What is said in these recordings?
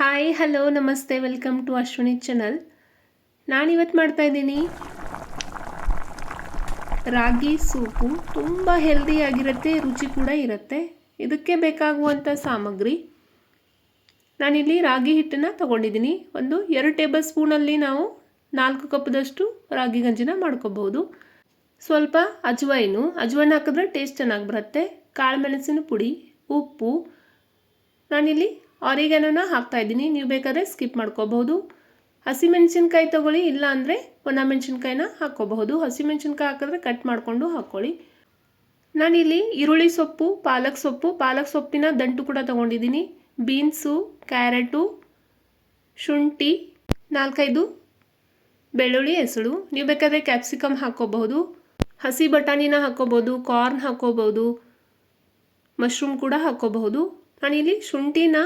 Hi hello namaste welcome to Ashwini channel ನಾನಿವತ್ತು ಮಾಡ್ತಾ ಇದ್ದೀನಿ. ರಾಗಿ ಸೂಪು ತುಂಬ ಹೆಲ್ದಿಯಾಗಿರುತ್ತೆ ರುಚಿ ಕೂಡ ಇರುತ್ತೆ. ಇದಕ್ಕೆ ಬೇಕಾಗುವಂಥ ಸಾಮಗ್ರಿ. ನಾನಿಲ್ಲಿ ರಾಗಿ ಹಿಟ್ಟನ್ನು ತಗೊಂಡಿದ್ದೀನಿ. ಒಂದು ಎರಡು ಟೇಬಲ್ ಸ್ಪೂನಲ್ಲಿ ನಾವು ನಾಲ್ಕು ಕಪ್ದಷ್ಟು ರಾಗಿ ಗಂಜಿನ ಮಾಡ್ಕೋಬಹುದು. ಸ್ವಲ್ಪ ಅಜ್ವೈನು ಅಜ್ವೈನ್ ಹಾಕಿದ್ರೆ ಟೇಸ್ಟ್ ಚೆನ್ನಾಗಿ ಬರುತ್ತೆ. ಕಾಳು ಮೆಣಸಿನ ಪುಡಿ, ಉಪ್ಪು. ನಾನಿಲ್ಲಿ ಆರಿಗನೋನ ಹಾಕ್ತಾ ಇದ್ದೀನಿ. ನೀವು ಬೇಕಾದರೆ ಸ್ಕಿಪ್ ಮಾಡ್ಕೋಬಹುದು. ಹಸಿಮೆಣಸಿನ್ಕಾಯಿ ತೊಗೊಳ್ಳಿ, ಇಲ್ಲ ಅಂದರೆ ಒಣ ಮೆಣಸಿನ್ಕಾಯಿನ ಹಾಕ್ಕೋಬಹುದು. ಹಸಿಮೆಣಸಿನ್ಕಾಯಿ ಹಾಕಿದ್ರೆ ಕಟ್ ಮಾಡಿಕೊಂಡು ಹಾಕ್ಕೊಳ್ಳಿ ನಾನಿಲ್ಲಿ ಈರುಳ್ಳಿ ಸೊಪ್ಪು, ಪಾಲಕ್ ಸೊಪ್ಪು, ಪಾಲಕ್ ಸೊಪ್ಪಿನ ದಂಟು ಕೂಡ ತೊಗೊಂಡಿದ್ದೀನಿ. ಬೀನ್ಸು, ಕ್ಯಾರೆಟು, ಶುಂಠಿ, ನಾಲ್ಕೈದು ಬೆಳ್ಳುಳ್ಳಿ, ಹೆಸಳು. ನೀವು ಬೇಕಾದರೆ ಕ್ಯಾಪ್ಸಿಕಮ್ ಹಾಕ್ಕೋಬಹುದು. ಹಸಿ ಬಟಾಣಿನ ಹಾಕ್ಕೋಬೋದು ಕಾರ್ನ್ ಹಾಕ್ಕೋಬೋದು ಮಶ್ರೂಮ್ ಕೂಡ ಹಾಕ್ಕೋಬಹುದು. ನಾನಿಲ್ಲಿ ಶುಂಠಿನ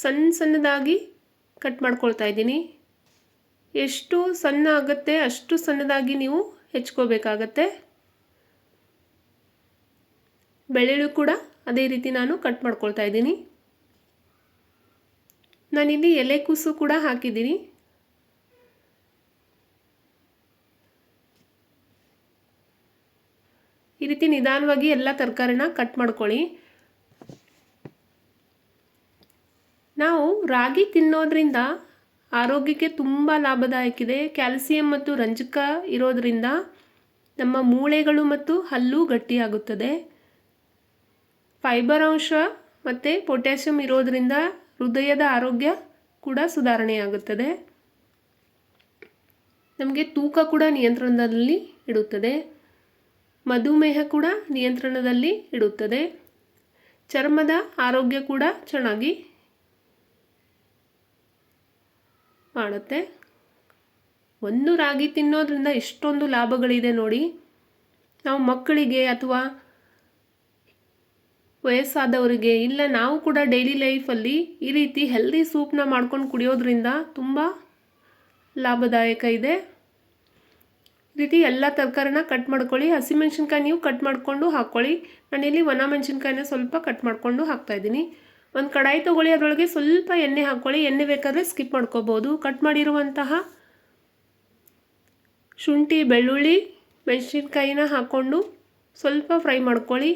ಸಣ್ಣ ಸಣ್ಣದಾಗಿ ಕಟ್ ಮಾಡ್ಕೊಳ್ತಾ ಇದ್ದೀನಿ. ಎಷ್ಟು ಸಣ್ಣ ಆಗುತ್ತೆ ಅಷ್ಟು ಸಣ್ಣದಾಗಿ ನೀವು ಹೆಚ್ಕೋಬೇಕಾಗತ್ತೆ. ಬೆಳ್ಳುಳ್ಳಿ ಕೂಡ ಅದೇ ರೀತಿ ನಾನು ಕಟ್ ಮಾಡ್ಕೊಳ್ತಾ ಇದ್ದೀನಿ. ನಾನಿಲ್ಲಿ ಎಲೆಕೂಸು ಕೂಡ ಹಾಕಿದ್ದೀನಿ. ಈ ರೀತಿ ನಿಧಾನವಾಗಿ ಎಲ್ಲ ತರಕಾರಿನ ಕಟ್ ಮಾಡ್ಕೊಳ್ಳಿ ನಾವು ರಾಗಿ ತಿನ್ನೋದ್ರಿಂದ ಆರೋಗ್ಯಕ್ಕೆ ತುಂಬ ಲಾಭದಾಯಕಿದೆ. ಕ್ಯಾಲ್ಸಿಯಂ ಮತ್ತು ರಂಜಕ ಇರೋದರಿಂದ ನಮ್ಮ ಮೂಳೆಗಳು ಮತ್ತು ಹಲ್ಲು ಗಟ್ಟಿಯಾಗುತ್ತದೆ. ಫೈಬರ್ ಅಂಶ ಮತ್ತು ಪೊಟ್ಯಾಷಿಯಂ ಇರೋದರಿಂದ ಹೃದಯದ ಆರೋಗ್ಯ ಕೂಡ ಸುಧಾರಣೆಯಾಗುತ್ತದೆ. ನಮಗೆ ತೂಕ ಕೂಡ ನಿಯಂತ್ರಣದಲ್ಲಿ ಇಡುತ್ತದೆ. ಮಧುಮೇಹ ಕೂಡ ನಿಯಂತ್ರಣದಲ್ಲಿ ಇಡುತ್ತದೆ. ಚರ್ಮದ ಆರೋಗ್ಯ ಕೂಡ ಚೆನ್ನಾಗಿ ಮಾಡುತ್ತೆ ಒಂದು ರಾಗಿ ತಿನ್ನೋದ್ರಿಂದ ಎಷ್ಟೊಂದು ಲಾಭಗಳಿದೆ ನೋಡಿ. ನಾವು ಮಕ್ಕಳಿಗೆ ಅಥವಾ ವಯಸ್ಸಾದವರಿಗೆ ಇಲ್ಲ, ನಾವು ಕೂಡ ಡೈಲಿ ಲೈಫಲ್ಲಿ ಈ ರೀತಿ ಹೆಲ್ದಿ ಸೂಪ್ನ ಮಾಡ್ಕೊಂಡು ಕುಡಿಯೋದ್ರಿಂದ ತುಂಬ ಲಾಭದಾಯಕ ಇದೆ. ಈ ರೀತಿ ಎಲ್ಲ ತರಕಾರಿನ ಕಟ್ ಮಾಡ್ಕೊಳ್ಳಿ. ಹಸಿಮೆಣ್ಸಿನ್ಕಾಯಿ ನೀವು ಕಟ್ ಮಾಡಿಕೊಂಡು ಹಾಕ್ಕೊಳ್ಳಿ. ಇಲ್ಲಿ ಒಣ ಮೆಣಸಿನ್ಕಾಯಿನ ಸ್ವಲ್ಪ ಕಟ್ ಮಾಡಿಕೊಂಡು ಹಾಕ್ತಾಯಿದ್ದೀನಿ ಒಂದು ಕಡಾಯಿ ತೊಗೊಳ್ಳಿ, ಅದರೊಳಗೆ ಸ್ವಲ್ಪ ಎಣ್ಣೆ ಹಾಕ್ಕೊಳ್ಳಿ ಎಣ್ಣೆ ಬೇಕಾದರೆ ಸ್ಕಿಪ್ ಮಾಡ್ಕೋಬೋದು. ಕಟ್ ಮಾಡಿರುವಂತಹ ಶುಂಠಿ, ಬೆಳ್ಳುಳ್ಳಿ, ಮೆಣಸಿನ್ಕಾಯಿನ ಹಾಕ್ಕೊಂಡು ಸ್ವಲ್ಪ ಫ್ರೈ ಮಾಡ್ಕೊಳ್ಳಿ.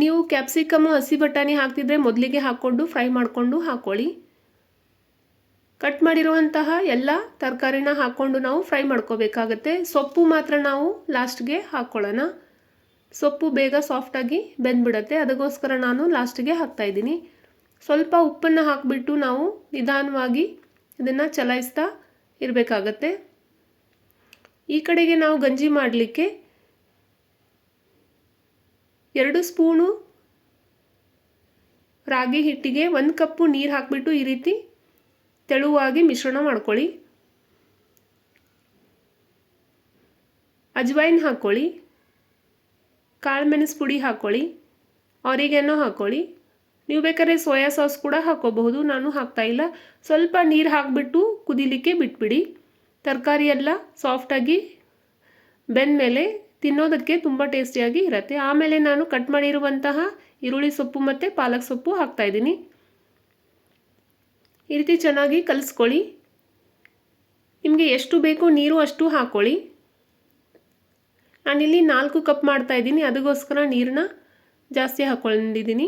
ನೀವು ಕ್ಯಾಪ್ಸಿಕಮ್ಮು ಹಸಿ ಬಟಾಣಿ ಹಾಕ್ತಿದ್ರೆ ಮೊದಲಿಗೆ ಹಾಕ್ಕೊಂಡು ಫ್ರೈ ಮಾಡಿಕೊಂಡು ಹಾಕ್ಕೊಳ್ಳಿ ಕಟ್ ಮಾಡಿರುವಂತಹ ಎಲ್ಲ ತರಕಾರಿನ ಹಾಕ್ಕೊಂಡು ನಾವು ಫ್ರೈ ಮಾಡ್ಕೋಬೇಕಾಗತ್ತೆ. ಸೊಪ್ಪು ಮಾತ್ರ ನಾವು ಲಾಸ್ಟ್ಗೆ ಹಾಕ್ಕೊಳ್ಳೋಣ ಸೊಪ್ಪು ಬೇಗ ಸಾಫ್ಟಾಗಿ ಬೆಂದ್ಬಿಡತ್ತೆ. ಅದಕ್ಕೋಸ್ಕರ ನಾನು ಲಾಸ್ಟಿಗೆ ಹಾಕ್ತಾಯಿದ್ದೀನಿ ಸ್ವಲ್ಪ ಉಪ್ಪನ್ನು ಹಾಕಿಬಿಟ್ಟು ನಾವು ನಿಧಾನವಾಗಿ ಇದನ್ನು ಚಲಾಯಿಸ್ತಾ ಇರಬೇಕಾಗತ್ತೆ. ಈ ಕಡೆಗೆ ನಾವು ಗಂಜಿ ಮಾಡಲಿಕ್ಕೆ ಎರಡು ಸ್ಪೂನು ರಾಗಿ ಹಿಟ್ಟಿಗೆ ಒಂದು ಕಪ್ಪು ನೀರು ಹಾಕಿಬಿಟ್ಟು ಈ ರೀತಿ ತೆಳುವಾಗಿ ಮಿಶ್ರಣ ಮಾಡ್ಕೊಳ್ಳಿ. ಅಜ್ವೈನ್ ಹಾಕ್ಕೊಳ್ಳಿ. ಕಾಳುಮೆಣಸು ಪುಡಿ ಹಾಕ್ಕೊಳ್ಳಿ. ಅವರಿಗೆನೋ ಹಾಕ್ಕೊಳ್ಳಿ. ನೀವು ಬೇಕಾದ್ರೆ ಸೋಯಾ ಸಾಸ್ ಕೂಡ ಹಾಕ್ಕೋಬಹುದು ನಾನು ಹಾಕ್ತಾ ಇಲ್ಲ. ಸ್ವಲ್ಪ ನೀರು ಹಾಕಿಬಿಟ್ಟು ಕುದಿಲಿಕ್ಕೆ ಬಿಟ್ಬಿಡಿ. ತರಕಾರಿ ಎಲ್ಲ ಸಾಫ್ಟಾಗಿ ಬೆಂದಮೇಲೆ ತಿನ್ನೋದಕ್ಕೆ ತುಂಬ ಟೇಸ್ಟಿಯಾಗಿ ಇರುತ್ತೆ. ಆಮೇಲೆ ನಾನು ಕಟ್ ಮಾಡಿರುವಂತಹ ಈರುಳ್ಳಿ ಸೊಪ್ಪು ಮತ್ತು ಪಾಲಕ್ ಸೊಪ್ಪು ಹಾಕ್ತಾಯಿದ್ದೀನಿ ಈ ರೀತಿ ಚೆನ್ನಾಗಿ ಕಲಿಸ್ಕೊಳ್ಳಿ. ನಿಮಗೆ ಎಷ್ಟು ಬೇಕು ನೀರು ಅಷ್ಟು ಹಾಕ್ಕೊಳ್ಳಿ ನಾನಿಲ್ಲಿ ನಾಲ್ಕು ಕಪ್ ಮಾಡ್ತಾಯಿದ್ದೀನಿ ಅದಕ್ಕೋಸ್ಕರ ನೀರನ್ನ ಜಾಸ್ತಿ ಹಾಕ್ಕೊಂಡಿದ್ದೀನಿ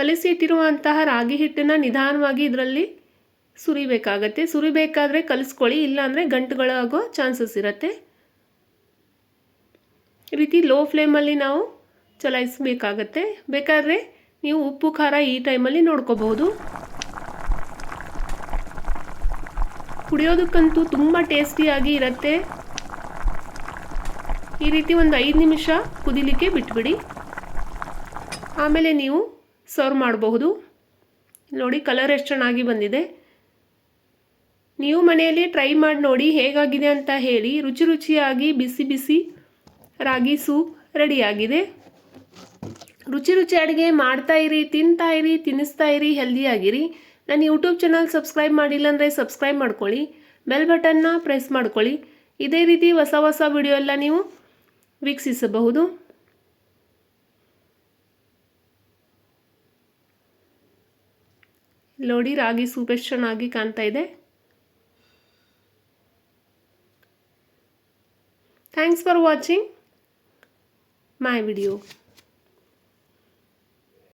ಕಲಿಸಿ ಇಟ್ಟಿರುವಂತಹ ರಾಗಿ ಹಿಟ್ಟನ್ನು ನಿಧಾನವಾಗಿ ಇದರಲ್ಲಿ ಸುರಿಬೇಕಾಗತ್ತೆ. ಸುರಿಬೇಕಾದ್ರೆ ಕಲಿಸ್ಕೊಳ್ಳಿ, ಇಲ್ಲಾಂದರೆ ಗಂಟುಗಳಾಗೋ ಚಾನ್ಸಸ್ ಇರುತ್ತೆ. ಈ ರೀತಿ ಲೋ ಫ್ಲೇಮಲ್ಲಿ ನಾವು ಚಲಾಯಿಸಬೇಕಾಗತ್ತೆ. ಬೇಕಾದರೆ ನೀವು ಉಪ್ಪು, ಖಾರ ಈ ಟೈಮಲ್ಲಿ ನೋಡ್ಕೋಬಹುದು. ಕುಡಿಯೋದಕ್ಕಂತೂ ತುಂಬ ಟೇಸ್ಟಿಯಾಗಿ ಇರುತ್ತೆ. ಈ ರೀತಿ ಒಂದು ಐದು ನಿಮಿಷ ಕುದಿಲಿಕ್ಕೆ ಬಿಟ್ಬಿಡಿ. ಆಮೇಲೆ ನೀವು ಸರ್ವ್ ಮಾಡಬಹುದು. ನೋಡಿ ಕಲರ್ ಎಷ್ಟು ಚೆನ್ನಾಗಿ ಬಂದಿದೆ. ನೀವು ಮನೆಯಲ್ಲಿ ಟ್ರೈ ಮಾಡಿ ನೋಡಿ ಹೇಗಾಗಿದೆ ಅಂತ ಹೇಳಿ. ರುಚಿ ರುಚಿಯಾಗಿ, ಬಿಸಿ ಬಿಸಿ ರಾಗಿ ಸೂಪ್ ರೆಡಿಯಾಗಿದೆ ರುಚಿ ರುಚಿ ಅಡುಗೆ ಮಾಡ್ತಾ ಇರಿ, ತಿಂತಾ ಇರಿ, ತಿನ್ನಿಸ್ತಾ ಇರಿ ಹೆಲ್ದಿಯಾಗಿರಿ ನನ್ನ ಯೂಟ್ಯೂಬ್ ಚಾನಲ್ ಸಬ್ಸ್ಕ್ರೈಬ್ ಮಾಡಿಲ್ಲ ಅಂದರೆ ಸಬ್ಸ್ಕ್ರೈಬ್ ಮಾಡ್ಕೊಳ್ಳಿ. ಬೆಲ್ ಬಟನ್ನ ಪ್ರೆಸ್ ಮಾಡ್ಕೊಳ್ಳಿ. ಇದೇ ರೀತಿ ಹೊಸ ಹೊಸ ವಿಡಿಯೋ ಎಲ್ಲ ನೀವು ವೀಕ್ಷಿಸಬಹುದು. ನೋಡಿ ರಾಗಿ ಸೂಪ್ ಎಷ್ಟು ಚೆನ್ನಾಗಿ ಕಾಣ್ತಾ ಇದೆ. Thanks for watching my video